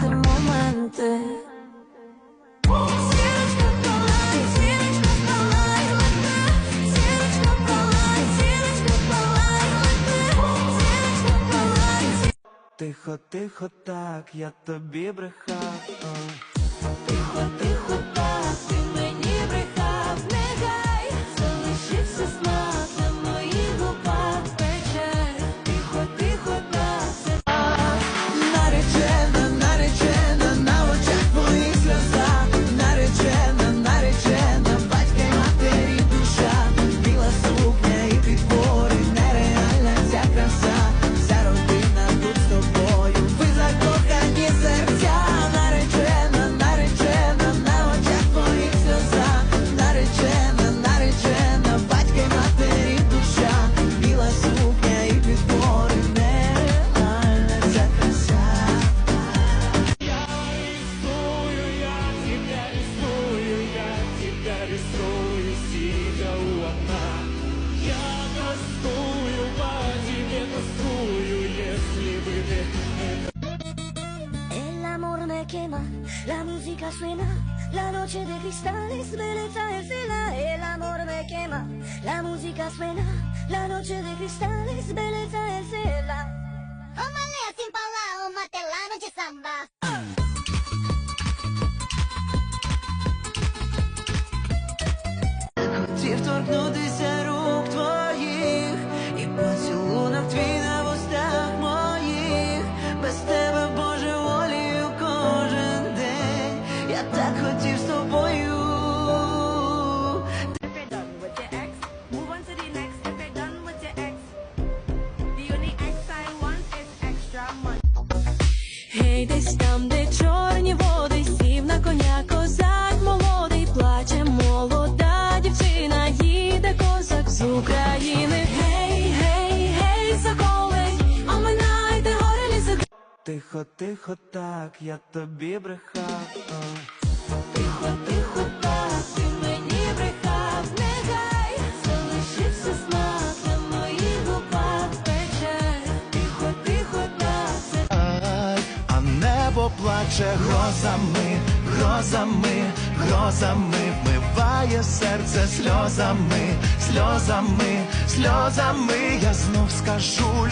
згадати моменти. Тихо, тихо, так, я тобі брехав. El amor me quema, la música suena, la noche de cristales, belleza el cela. El amor me quema, la música suena, la noche de cristales, belleza el торкнутися рук твоїх і поцілунок твій на вустах моїх, без тебе божеволію кожен день. Я так хотів з тобою. If you're done with Тихо, тихо, так, я тобі брехав. Тихо, тихо, так, ти мені брехав, нехай залишився смак на моїх губах пече. Тихо, тихо, так, Ай, а небо плаче грозами, грозами, грозами, вмиває серце сльозами, сльозами, сльозами. Я знов скажу